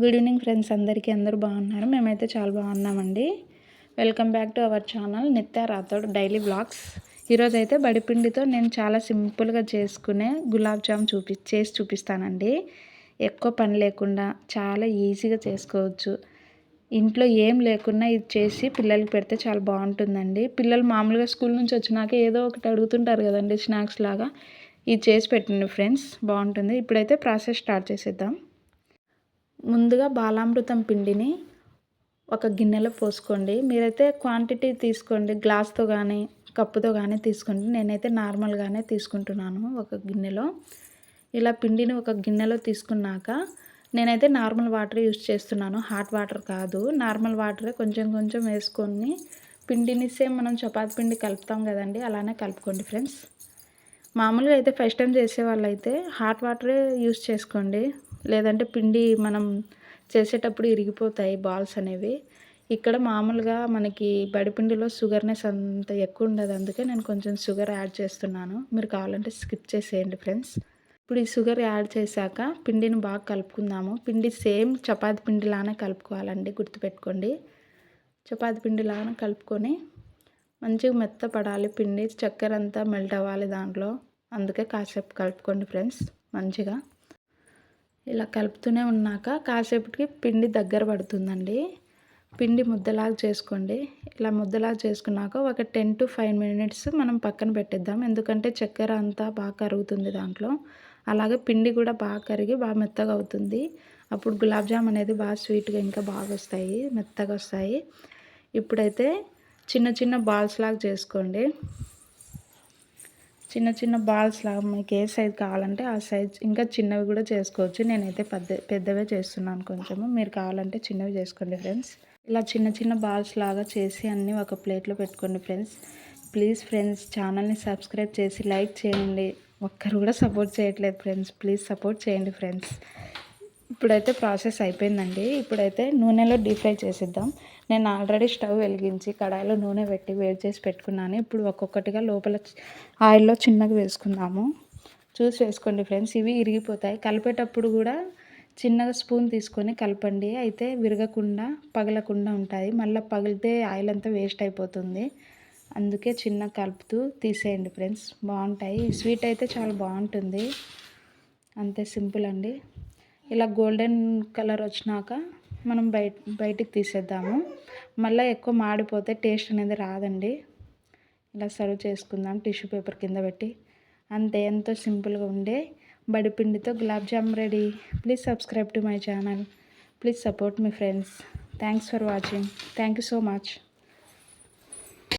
Good evening friends అందరికీ. అందరూ బాగున్నారు? మేమైతే చాలా బాగున్నామండి. Welcome back to our channel Nitya Rathod daily blogs ఈరోజు అయితే బడిపిండితో నేను చాలా సింపుల్గా చేసుకునే గులాబ్ జామ్ చూపి చేసి చూపిస్తానండి. ఎక్కువ పని లేకుండా చాలా ఈజీగా చేసుకోవచ్చు. ఇంట్లో ఏం లేకున్నా ఇది చేసి పిల్లలకి పెడితే చాలా బాగుంటుందండి. పిల్లలు మామూలుగా స్కూల్ నుంచి వచ్చినాక ఏదో ఒకటి అడుగుతుంటారు కదండి స్నాక్స్ లాగా. ఇది చేసి పెట్టండి ఫ్రెండ్స్ బాగుంటుంది. ఇప్పుడైతే ప్రాసెస్ స్టార్ట్ చేసేద్దాం. ముందుగా బాలామృతం పిండిని ఒక గిన్నెలో పోసుకోండి. మీరైతే క్వాంటిటీ తీసుకోండి. గ్లాస్తో కానీ కప్పుతో కానీ తీసుకోండి. నేనైతే నార్మల్గానే తీసుకుంటున్నాను ఒక గిన్నెలో. ఇలా పిండిని ఒక గిన్నెలో తీసుకున్నాక నేనైతే నార్మల్ వాటర్ యూస్ చేస్తున్నాను. హాట్ వాటర్ కాదు. నార్మల్ వాటరే కొంచెం కొంచెం వేసుకొని పిండిని సేమ్ మనం చపాతి పిండి కలుపుతాం కదండి అలానే కలుపుకోండి ఫ్రెండ్స్ మామూలుగా అయితే ఫస్ట్ టైం చేసే అయితే హాట్ వాటరే యూస్ చేసుకోండి. లేదంటే పిండి మనం చేసేటప్పుడు ఇరిగిపోతాయి బాల్స్ అనేవి. ఇక్కడ మామూలుగా మనకి బడిపిండిలో షుగర్నెస్ అంత ఎక్కువ ఉండదు. అందుకే నేను కొంచెం షుగర్ యాడ్ చేస్తున్నాను. మీరు కావాలంటే స్కిప్ చేసేయండి ఫ్రెండ్స్. ఇప్పుడు ఈ షుగర్ యాడ్ చేశాక పిండిని బాగా కలుపుకుందాము. పిండి సేమ్ చపాతి పిండిలానే కలుపుకోవాలండి గుర్తుపెట్టుకోండి. చపాతి పిండిలానే కలుపుకొని మంచిగా మెత్తపడాలి పిండి చక్కెర అంతా మెల్ట్ అవ్వాలి దాంట్లో. అందుకే కాసేపు కలుపుకోండి ఫ్రెండ్స్ మంచిగా. ఇలా కలుపుతూనే ఉన్నాక కాసేపటికి పిండి దగ్గర పడుతుందండి. పిండి ముద్దలాగా చేసుకోండి. ఇలా ముద్దలాగా చేసుకున్నాక ఒక టెన్ టు ఫైవ్ మినిట్స్ మనం పక్కన పెట్టేద్దాం. ఎందుకంటే చక్కెర అంతా బాగా కరుగుతుంది దాంట్లో. అలాగే పిండి కూడా బాగా కరిగి బాగా మెత్తగా అవుతుంది. అప్పుడు గులాబ్ జామ్ అనేది బాగా స్వీట్గా ఇంకా బాగా వస్తాయి. మెత్తగా వస్తాయి. ఇప్పుడైతే చిన్న చిన్న బాల్స్ లాగా చేసుకోండి. చిన్న చిన్న బాల్స్ లాగా మీకు ఏ సైజ్ కావాలంటే ఆ సైజ్ ఇంకా చిన్నవి కూడా చేసుకోవచ్చు. నేనైతే పెద్ద పెద్దవే చేస్తున్నాను కొంచెము. మీరు కావాలంటే చిన్నవి చేసుకోండి ఫ్రెండ్స్ ఇలా చిన్న చిన్న బాల్స్ లాగా చేసి అన్నీ ఒక ప్లేట్లో పెట్టుకోండి ఫ్రెండ్స్ ప్లీజ్ ఫ్రెండ్స్ ఛానల్ని సబ్స్క్రైబ్ చేసి లైక్ చేయండి. ఒక్కరు కూడా సపోర్ట్ చేయట్లేదు ఫ్రెండ్స్ ప్లీజ్ సపోర్ట్ చేయండి ఫ్రెండ్స్ ఇప్పుడైతే ప్రాసెస్ అయిపోయిందండి. ఇప్పుడైతే నూనెలో డీప్ ఫ్రై చేసిద్దాం. నేను ఆల్రెడీ స్టవ్ వెలిగించి కడాయిలో నూనె పెట్టి వేడి చేసి పెట్టుకున్నాను. ఇప్పుడు ఒక్కొక్కటిగా లోపల ఆయిల్లో చిన్నగా వేసుకుందాము. చూసి వేసుకోండి ఫ్రెండ్స్. ఇవి ఇరిగిపోతాయి. కలిపేటప్పుడు కూడా చిన్నగా స్పూన్ తీసుకొని కలపండి. అయితే విరగకుండా పగలకుండా ఉంటుంది మళ్ళీ పగిలితే ఆయిల్ అంతా వేస్ట్ అయిపోతుంది. అందుకే చిన్న కలుపుతూ తీసేయండి ఫ్రెండ్స్. బాగుంటాయి. స్వీట్ అయితే చాలా బాగుంటుంది. అంతే సింపుల్ అండి. ఇలా గోల్డెన్ కలర్ వచ్చినాక మనం బయట బయటికి తీసేద్దాము. మళ్ళీ ఎక్కువ మాడిపోతే టేస్ట్ అనేది రాదండి. ఇలా సర్వ్ చేసుకుందాం టిష్యూ పేపర్ కింద పెట్టి. అంతే ఎంతో సింపుల్గా ఉండే బడిపిండితో gulab jam ready. Please subscribe to my channel. Please support me friends. Thanks for watching. Thank you so much.